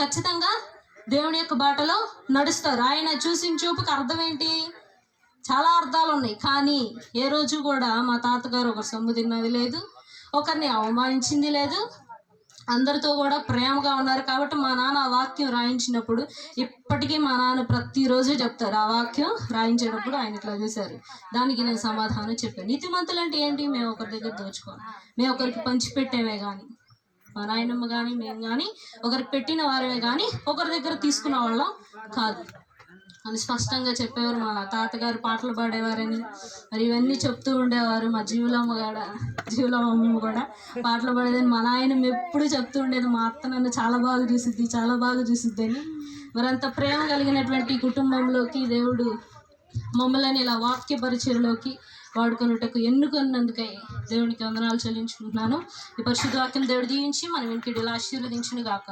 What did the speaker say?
ఖచ్చితంగా దేవుని యొక్క బాటలో నడుస్తారు. ఆయన చూసిన చూపుకి అర్థం ఏంటి చాలా అర్థాలు ఉన్నాయి. కానీ ఏ రోజు కూడా మా తాతగారు ఒక సొమ్ము తిన్నది లేదు ఒకరిని అవమానించింది లేదు. అందరితో కూడా ప్రేమగా ఉన్నారు. కాబట్టి మా నాన్న ఆ వాక్యం రాయించినప్పుడు ఇప్పటికీ మా నాన్న ప్రతిరోజు చెప్తారు. ఆ వాక్యం రాయించేటప్పుడు ఆయన ఇట్లా చేశారు. దానికి నేను సమాధానం చెప్పాను. నీతిమంతులు అంటే ఏంటి? మేము ఒకరి దగ్గర దోచుకోవాలి. మేము ఒకరికి పంచిపెట్టేమే కానీ మా నాయనమ్మ కానీ మేము కానీ ఒకరికి పెట్టిన వారమే కానీ ఒకరి దగ్గర తీసుకున్న వాళ్ళం కాదు. అని స్పష్టంగా చెప్పేవారు మా తాతగారు పాటలు పాడేవారని. మరి ఇవన్నీ చెప్తూ ఉండేవారు మా జీవులమ్మ కూడా జీవులమ్మ కూడా. పాటలు పాడేదని మా నాయన ఎప్పుడు చెప్తూ ఉండేది మా అత్త నన్ను చాలా బాగా చూసిద్ది చాలా బాగా చూసిద్ది అని. మరి అంత ప్రేమ కలిగినటువంటి కుటుంబంలోకి దేవుడు మమ్మల్ని ఇలా వాక్య పరిచయలోకి వాడుకొనుటకు ఎన్నుకున్నందుకై దేవునికి వందనాలు చెల్లించుకుంటున్నాను. ఈ పరిశుద్ధ వాక్యం దేవుడు దీవించి మనం ఇంటికి ఆశీర్వదించును గాక